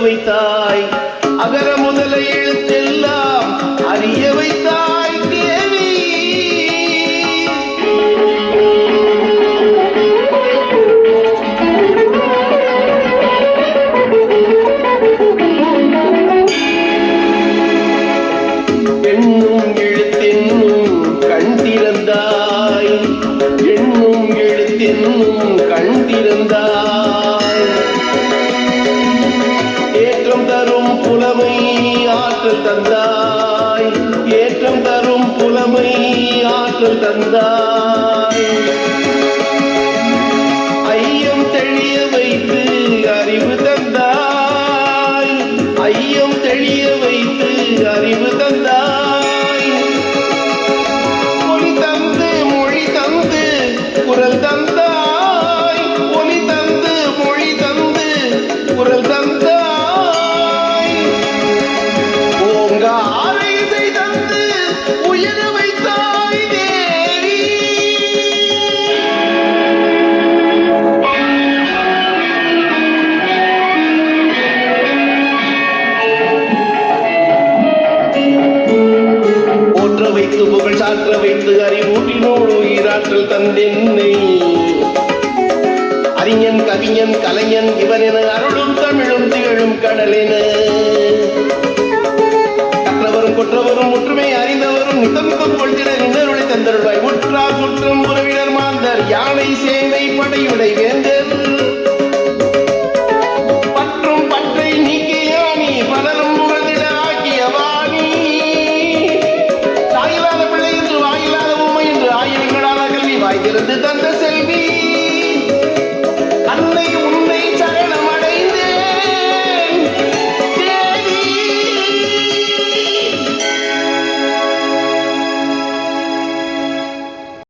வைத்தாய் புலமை ஆற்றல் தந்தாய். ஏற்றம் தரும் புலமை ஆற்றல் தந்தாய். ஐயம் தெளிய வைத்து அறிவு தந்தாய். ஐயம் தெளிய அறிந்து அறிவூட்டினோடு உயிராற்றல் தந்தென்னை. அறிஞன் கவிஞன் கலைஞன் இவர் என அருளும் தமிழும் திகழும் கடலென. கற்றவரும் குற்றவரும் ஒற்றுமை அறிந்தவரும் நிதந்தம் கொள்திடர் இன்னருளை தந்தருள்வாய். முற்றா முற்றும் உறவினர் மாந்தர் யானை சேனை படையுடை வேந்தர் Yerinde dönmez